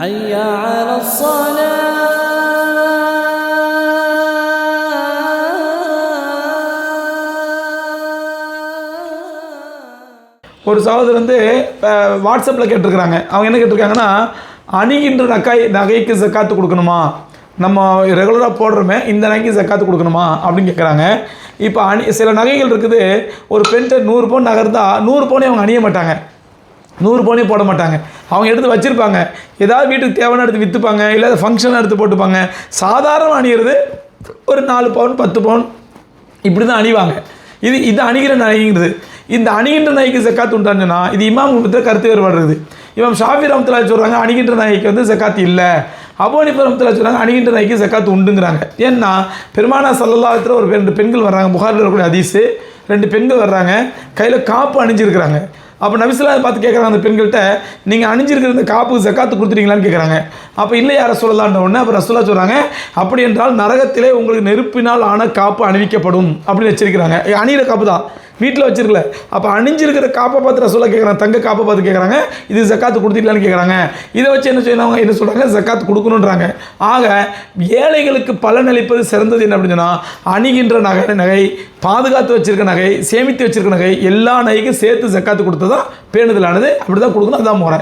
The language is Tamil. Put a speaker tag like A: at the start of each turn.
A: حي على الصلاة
B: ஒரு சகோதரர் வந்து வாட்ஸ்அப்பில் கேட்டிருக்கிறாங்க அவங்க என்ன கேட்டிருக்காங்கன்னா அணிகின்ற நகை நகைக்கு ஜக்காத்து கொடுக்கணுமா நம்ம ரெகுலராக போடுறோமே இந்த நகைக்கு ஜக்காத்து கொடுக்கணுமா அப்படின்னு கேட்குறாங்க இப்போ அணி சில நகைகள் இருக்குது ஒரு பெண்கிட்ட நூறு பவுன் நகர்ந்தா நூறு பவுனே அவங்க அணிய மாட்டாங்க நூறு பவுனே போட மாட்டாங்க அவங்க எடுத்து வச்சுருப்பாங்க. ஏதாவது வீட்டுக்கு தேவையான எடுத்து விற்றுப்பாங்க இல்லை ஃபங்க்ஷன் எடுத்து போட்டுப்பாங்க. சாதாரண அணிகிறது ஒரு நாலு பவுன் பத்து பவுன் இப்படி தான் அணிவாங்க. இது இது அணிகிற நகைங்கிறது இந்த அணிகின்ற நகைக்கு செக்காத்து உண்டான்னு இது இமாம் குடும்பத்தில் கருத்து வேறுபாடு இருக்குது இமாம் ஷாஃபி ரஹமத்துல்லா சொல்கிறாங்க அணிகின்ற நகைக்கு வந்து செக்காத்து இல்லை. அபோனி ரஹமத்துல்லா சொல்கிறாங்க அணிகின்ற நகைக்கு ஜக்காத்து உண்டுங்கிறாங்க. ஏன்னா பெருமானா சல்லல்லாத்துல ஒரு ரெண்டு பெண்கள் வர்றாங்க. புகாரில் இருக்கக்கூடிய அதிசு ரெண்டு பெண்கள் வர்றாங்க. கையில் காப்பு அணிஞ்சிருக்கிறாங்க. அப்போ நபிசுல்லா பார்த்து கேட்குறாங்க அந்த பெண்கள்கிட்ட நீங்கள் அணிஞ்சிருக்கிற இந்த காப்புக்கு ஜக்காத்து கொடுத்துட்டீங்களான்னு கேட்குறாங்க அப்போ இல்லை யார சொல்லலான்ற உடனே அப்போ ரசூலா சொல்கிறாங்க அப்படி என்றால் நரகத்திலே உங்களுக்கு நெருப்பினால் ஆன காப்பு அணிவிக்கப்படும். அப்படின்னு வச்சிருக்கிறாங்க. ஏ, அணியிற காப்பு தான் வீட்டில் வச்சிருக்கல. அப்போ அணிஞ்சிருக்கிற காப்பை பார்த்து சொல்ல கேட்குறாங்க தங்க காப்பை பார்த்து கேட்குறாங்க இது ஜக்காத்து கொடுத்துட்டீங்களான்னு கேட்குறாங்க இதை வச்சு என்ன செய்யணும் என்ன சொல்கிறாங்க ஜக்காத்து கொடுக்கணுன்றாங்க ஆக ஏழைகளுக்கு பலனளிப்பது சிறந்தது என்ன அப்படின்னு சொன்னால் அணிகின்ற நகை நகை பாதுகாத்து வச்சிருக்க நகை சேமித்து வச்சிருக்க நகை எல்லா நகைக்கும் சேர்த்து ஜக்காத்து கொடுத்ததான் பேணுதலானது. அப்படி தான் கொடுக்கணும். அதுதான் முறை.